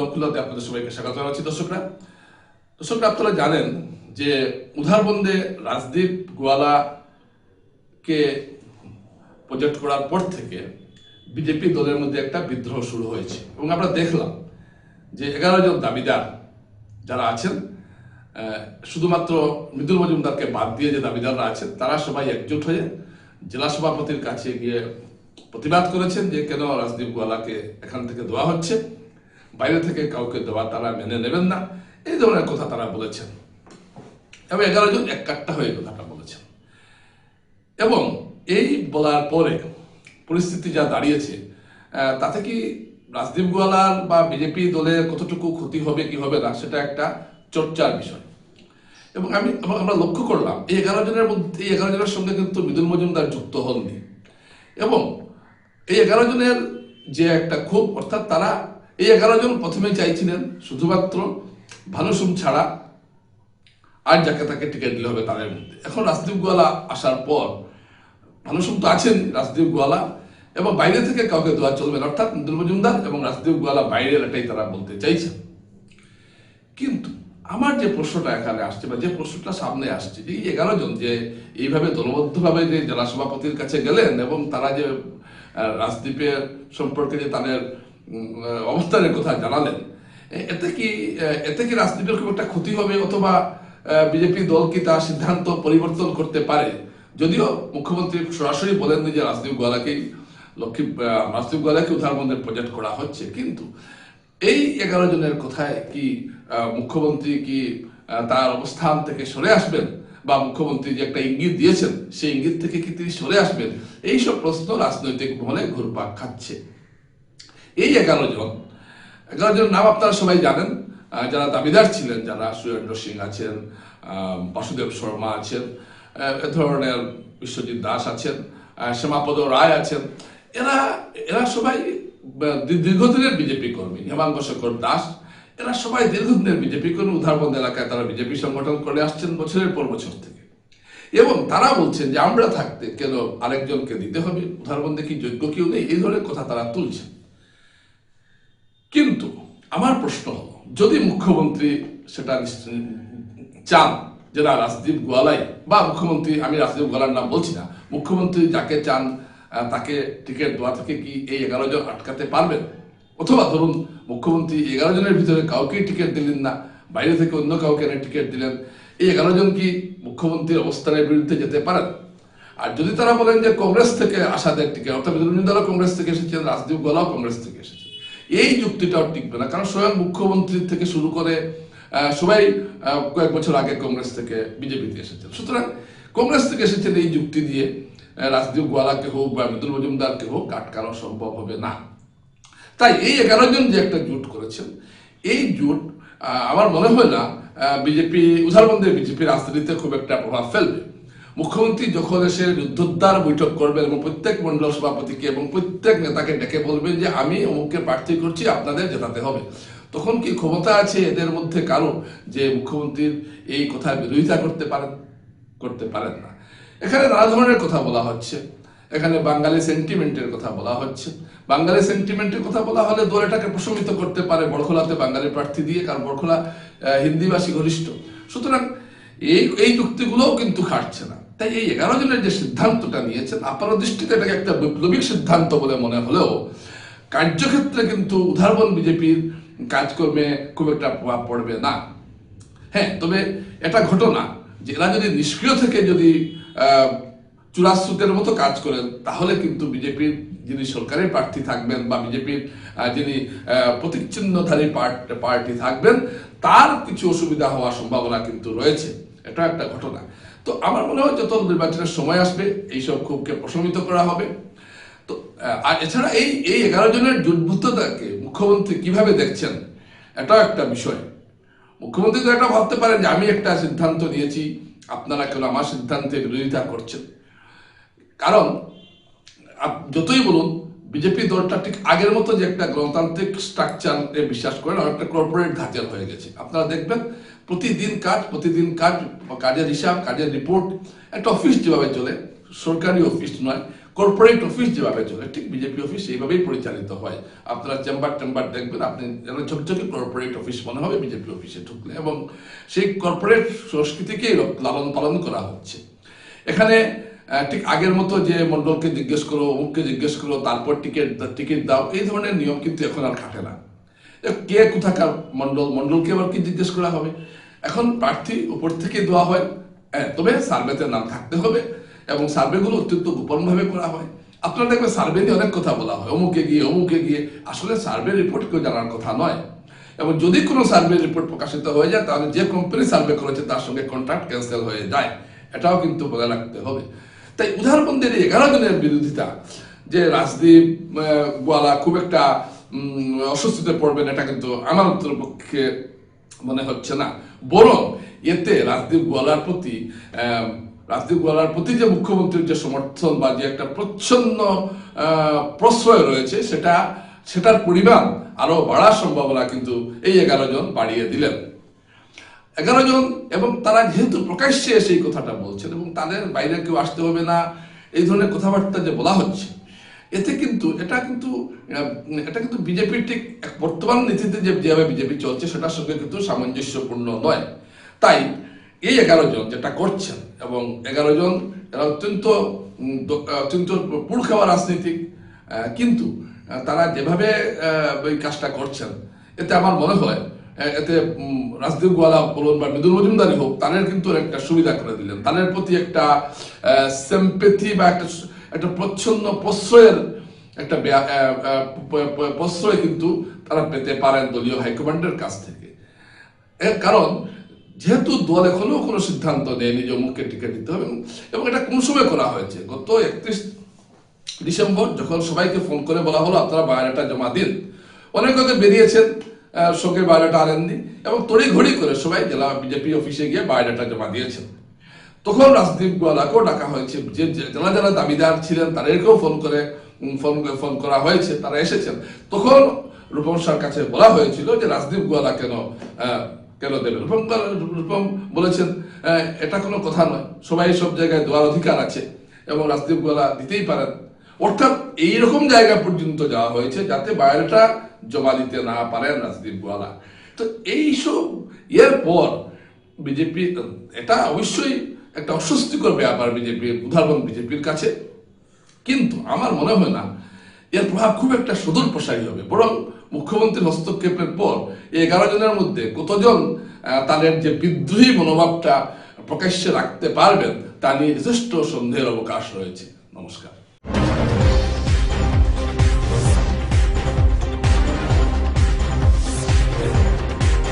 নকুলাতে আপনাদের সবাইকে স্বাগত জানাচ্ছি। দর্শকরা দর্শকরা আপনারা জানেন যে উধারবন্দে রাজদীপ গোয়ালাকে প্রজেক্ট করার পর থেকে বিজেপি দলের মধ্যে একটা বিদ্রোহ শুরু হয়েছে। এবং আমরা দেখলাম যে এগারো জন দাবিদার যারা আছেন শুধুমাত্র মৃদুল মজুমদারকে বাদ দিয়ে যে দাবিদাররা আছেন, তারা সবাই একজোট হয়ে জেলা সভাপতির কাছে গিয়ে প্রতিবাদ করেছেন যে কেন রাজদীপ গোয়ালাকে এখান থেকে দেওয়া হচ্ছে। বাইরে থেকে কাউকে দেওয়া তারা মেনে নেবেন না এই ধরনের কথা তারা বলেছেন এবং এগারো জন এক কাট্টা হয়ে কথাটা বলেছেন এবং এই বলার পরে পরিস্থিতি যা দাঁড়িয়েছে তাতে কি রাজদীপ গোয়ালার বা বিজেপি দলের কতটুকু ক্ষতি হবে কি হবে না সেটা একটা চর্চার বিষয় এবং আমি আমরা লক্ষ্য করলাম এই এগারো জনের মধ্যে এই এগারো জনের সঙ্গে কিন্তু মৃদুল মজুমদার যুক্ত হননি এবং এই এগারো জনের যে একটা ক্ষোভ অর্থাৎ তারা এই এগারো জন প্রথমে চাইছিলেন শুধুমাত্র ভানুসুম ছাড়া আর যাকে তাকে টিকিট দিলে হবে তাদের মধ্যে। এখন রাজদীপ গোয়ালা আসার পর ভানুসুম তো আছেন রাজদীপ গোয়ালা এবং বাইরে থেকে কাউকে দেওয়া চলবে না। অর্থাৎ মৃদুল মজুমদার এবং রাজদীপ গোয়ালা বাইরের এটাই তারা বলতে চাইছেন। কিন্তু আমার যে প্রশ্নটা এখানে আসছে বা যে প্রশ্নটা সামনে আসছে, যে এই এগারো জন যে এইভাবে দলবদ্ধভাবে যে জেলা সভাপতির কাছে গেলেন এবং তারা যে রাজদ্বীপের সম্পর্কে যে তাদের অবস্থানের কথা জানালেন। এতে কি এতে কি রাজদ্বীপের খুব একটা ক্ষতি হবে অথবা বিজেপি দল কি তার সিদ্ধান্ত পরিবর্তন করতে পারে? যদিও মুখ্যমন্ত্রী সরাসরি বলেন যে রাজদীপ গোয়ালাকেই লক্ষ্মী রাজদীপ গোয়ালাকে উদ্ধারবন্ধের প্রজেক্ট করা হচ্ছে। কিন্তু এই এগারো জনের কথায় কি মুখ্যমন্ত্রী কি তার অবস্থান থেকে সরে আসবেন? বা মুখ্যমন্ত্রী যে একটা ইঙ্গিত দিয়েছেন, সেই ইঙ্গিত থেকে কি তিনি সরে আসবেন? এইসব প্রশ্ন রাজনৈতিক মহলে ঘুরপাক খাচ্ছে। এগারো জন, এগারো জনের নাম আপনারা সবাই জানেন। যারা দাবিদার ছিলেন, যারা সুরেন্দ্র সিং আছেন বাসুদেব শর্মা আছেন এ ধরনের বিশ্বজিৎ দাস আছেন শ্যামাপদ রায় আছেন। এরা এরা সবাই দীর্ঘদিনের বিজেপি কর্মী, হেমাঙ্গ শেখর দাস। এরা সবাই দীর্ঘদিনের বিজেপি কর্মী। উধারবন্দ এলাকায় তারা বিজেপি সংগঠন করে আসছেন বছরের পর বছর থেকে। এবং তারা বলছেন যে আমরা থাকতে কেন আরেকজনকে দিতে হবে? উদাহরণবন্ধে কি যোগ্য কেউ নেই? এই ধরনের কথা তারা তুলছেন। আমার প্রশ্ন হলো, যদি মুখ্যমন্ত্রী সেটা চান যে না, রাজদীপ গোয়ালাই, বা মুখ্যমন্ত্রী, আমি রাজদীপ গোয়ালার নাম বলছি না, মুখ্যমন্ত্রী যাকে চান তাকে টিকিট দেওয়া থেকে কি এই এগারো জন আটকাতে পারবেন? অথবা ধরুন, মুখ্যমন্ত্রী এগারো জনের ভিতরে কাউকেই টিকিট দিলেন না, বাইরে থেকে অন্য কাউকে এনে টিকিট দিলেন, এই এগারো জন কি মুখ্যমন্ত্রীর অবস্থানের বিরুদ্ধে যেতে পারেন? আর যদি তারা বলেন যে কংগ্রেস থেকে আসাদের টিকিট, অর্থাৎ বিরোধী দলও কংগ্রেস থেকে এসেছেন, রাজদীপ গোলাও কংগ্রেস থেকে এসেছে এই যুক্তিটাও টিকবে না। কারণ স্বয়ং মুখ্যমন্ত্রী থেকে শুরু করে সবাই কয়েক বছর আগে কংগ্রেস থেকে বিজেপিতে এসেছেন। সুতরাং কংগ্রেস থেকে এসেছেন এই যুক্তি দিয়ে রাজদীপ গোয়ালাকে হোক বা মৃদুল মজুমদারকে হোক, আটকানো সম্ভব হবে না। তাই এই এগারো জন যে একটা জোট করেছেন, এই জোট আমার মনে হয় না বিজেপি উদাহরণদের বিজেপি রাজনীতিতে খুব একটা প্রভাব ফেলবে। মুখ্যমন্ত্রী যখন এসে যুদ্ধোদ্ধার বৈঠক করবেন এবং প্রত্যেক মন্ডল সভাপতিকে এবং প্রত্যেক নেতাকে ডেকে বলবেন যে আমি অমুককে প্রার্থী করছি, আপনাদের জেতাতে হবে। তখন কি ক্ষমতা আছে এদের মধ্যে কারও যে মুখ্যমন্ত্রীর এই কথার বিরোধিতা করতে পারেন করতে পারেন না? এখানে নানা ধরনের কথা বলা হচ্ছে। এখানে বাঙালি সেন্টিমেন্টের কথা বলা হচ্ছে। বাঙালি সেন্টিমেন্টের কথা বলা হলে দল এটাকে প্রশমিত করতে পারে বড়খোলাতে বাঙালি প্রার্থী দিয়ে, কারণ বড়খোলা হিন্দিভাষী ঘনিষ্ঠ। সুতরাং এই এই যুক্তিগুলোও কিন্তু খাটছে না। তাই এই এগারো জনের যে সিদ্ধান্তটা নিয়েছেন আপার দৃষ্টিতে এটাকে একটা বৈপ্লবিক সিদ্ধান্ত বলে মনে হলেও কার্যক্ষেত্রে কিন্তু উদাহরণ বিজেপির কাজকর্মে খুব একটা প্রভাব পড়বে না। হ্যাঁ তবে এটা ঘটনা যে এরা যদি নিষ্ক্রিয় থেকে যদি আহ, চুরাস্রুতের মতো কাজ করেন তাহলে কিন্তু বিজেপির যিনি সরকারের প্রার্থী থাকবেন বা বিজেপির যিনি পার্ট- পার্টি থাকবেন তার কিছু অসুবিধা হওয়ার সম্ভাবনা কিন্তু রয়েছে। এটা একটা ঘটনা। তো আমার মনে হয় যত নির্বাচনের সময় আসবে, এইসব ক্ষোভকে প্রশমিত করা হবে। তো আর এছাড়া এই এই এগারো জনের জুটবুদ্ধতাকে মুখ্যমন্ত্রী কীভাবে দেখছেন, এটাও একটা বিষয়। মুখ্যমন্ত্রী তো এটা ভাবতে পারেন যে আমি একটা সিদ্ধান্ত নিয়েছি, আপনারা কেন আমার সিদ্ধান্তের বিরোধিতা করছেন। কারণ যতই বলুন, বিজেপি দলটা ঠিক আগের মতো যে একটা গণতান্ত্রিক স্ট্রাকচারে বিশ্বাস করেন না একটা কর্পোরেট ধাঁচের হয়ে গেছে। আপনারা দেখবেন প্রতিদিন কাজ প্রতিদিন কাজ কাজের হিসাব, কাজের রিপোর্ট একটা অফিস যেভাবে চলে, সরকারি অফিস নয় কর্পোরেট অফিস যেভাবে চলে, ঠিক বিজেপি অফিস এইভাবেই পরিচালিত হয়। আপনারা চেম্বার টেম্বার দেখবেন, আপনি যেন ঝকঝকে কর্পোরেট অফিস মনে হবে বিজেপি অফিসে ঢুকলে, এবং সেই কর্পোরেট সংস্কৃতিকেই লালন পালন করা হচ্ছে। এখানে ঠিক আগের মতো যে মন্ডলকে জিজ্ঞেস করো, অমুককে জিজ্ঞেস করো, তারপর টিকিট টিকিট দাও, এই ধরনের নিয়ম কিন্তু এখন আর খাটে না। কে কোথাকার মন্ডল মন্ডলকে আবার কি জিজ্ঞেস করা হবে? এখন প্রার্থী উপর থেকে দেওয়া হয় তবে সার্ভেতে নাম থাকতে হবে এবং সার্ভেগুলো অত্যন্ত গোপনভাবে করা হয়। আপনারা দেখবেন সার্ভে নিয়ে অনেক কথা বলা হয়, অমুকে গিয়ে অমুকে গিয়ে। আসলে সার্ভে রিপোর্ট কেউ জানার কথা নয়। এবং যদি কোনো সার্ভে রিপোর্ট প্রকাশিত হয়ে যায়, তাহলে যে কোম্পানি সার্ভে করেছে, তার সঙ্গে কন্ট্রাক্ট ক্যান্সেল হয়ে যায়। এটাও কিন্তু বলে রাখতে হবে। তাই উদাহরণবন্দের এই এগারো জনের বিরোধিতা, যে রাজদীপ গোয়ালা খুব একটা অস্বস্তিতে পড়বেন, এটা কিন্তু আমার পক্ষে মনে হচ্ছে না। বরং এতে রাজদীপ গোয়ালার প্রতি রাজদীপ গোয়ালার প্রতি যে মুখ্যমন্ত্রীর যে সমর্থন বা যে একটা প্রচ্ছন্ন প্রশ্রয় রয়েছে, সেটা, সেটার পরিমাণ আরও বাড়ার সম্ভাবনা কিন্তু এই এগারো জন বাড়িয়ে দিলেন। এগারো জন, এবং তারা যেহেতু প্রকাশ্যে এসে এই কথাটা বলছেন, এবং তাদের বাইরে কেউ আসতে হবে না, এই ধরনের কথাবার্তা যে বলা হচ্ছে এতে কিন্তু, এটা কিন্তু এটা কিন্তু বিজেপির ঠিক বর্তমান নীতিতে যেভাবে বিজেপি চলছে, সেটার সঙ্গে কিন্তু সামঞ্জস্যপূর্ণ নয়। তাই এই এগারো জন যেটা করছেন, এবং এগারো জন এরা অত্যন্ত অত্যন্ত পুর খাওয়া রাজনীতিক কিন্তু তারা যেভাবে ওই কাজটা করছেন, এতে আমার মনে হয় এতে রাজদীপ গোয়ালা বলুন বা মৃদুল মজুমদারি হোক, তাদের কিন্তু একটা সুবিধা করে দিলেন। তাদের প্রতি একটা সেম্পেথি বা একটা একটা প্রচ্ছন্ন প্রশ্রয়ের একটা প্রশ্রয় কিন্তু তারা পেতে পারেন দলীয় হাইকমান্ডের কাছ থেকে। এর কারণ, যেহেতু দল এখনও কোনো সিদ্ধান্ত নেয়নি যে অমুককে টিকিট দিতে হবে, এবং এটা কোন সময় করা হয়েছে? গত একত্রিশ ডিসেম্বর যখন সবাইকে ফোন করে বলা হলো, আপনারা বায়োডাটা জমা দিন। অনেক অনেকে বেরিয়েছেন সঙ্গে বায়োডাটা আনেননি, এবং তড়িঘড়ি করে সবাই জেলা বিজেপি অফিসে গিয়ে বায়োডাটা জমা দিয়েছেন। তখন রাজদীপ গোয়ালাকেও ডাকা হয়েছে। যে যারা যারা দাবিদার ছিলেন, তাদেরকেও ফোন করে ফোন ফোন করা হয়েছে, তারা এসেছেন। তখন রূপম সার কাছে বলা হয়েছিল যে রাজদীপ গোয়ালা কেন কেন দেবে? রূপম রূপম বলেছেন এটা কোনো কথা নয়। সবাই সব জায়গায় দেওয়ার অধিকার আছে এবং রাজদীপ গোয়ালা দিতেই পারেন। অর্থাৎ এইরকম জায়গা পর্যন্ত যাওয়া হয়েছে যাতে বায়োডাটা জমা দিতে না পারেন রাজদীপ গোয়ালা। তো এইসব এর পর বিজেপি, এটা অবশ্যই একটা অস্বস্তিকর ব্যাপার বিজেপির উদাহরণ বিজেপির কাছে। কিন্তু আমার মনে হয় না, এর প্রভাব খুব একটা সুদূর প্রসারী হবে। বরং মুখ্যমন্ত্রীর হস্তক্ষেপের পর এই এগারো জনের মধ্যে কতজন তাদের যে বিদ্রোহী মনোভাবটা প্রকাশ্যে রাখতে পারবেন, তা নিয়ে যথেষ্ট সন্দেহের অবকাশ রয়েছে। নমস্কার।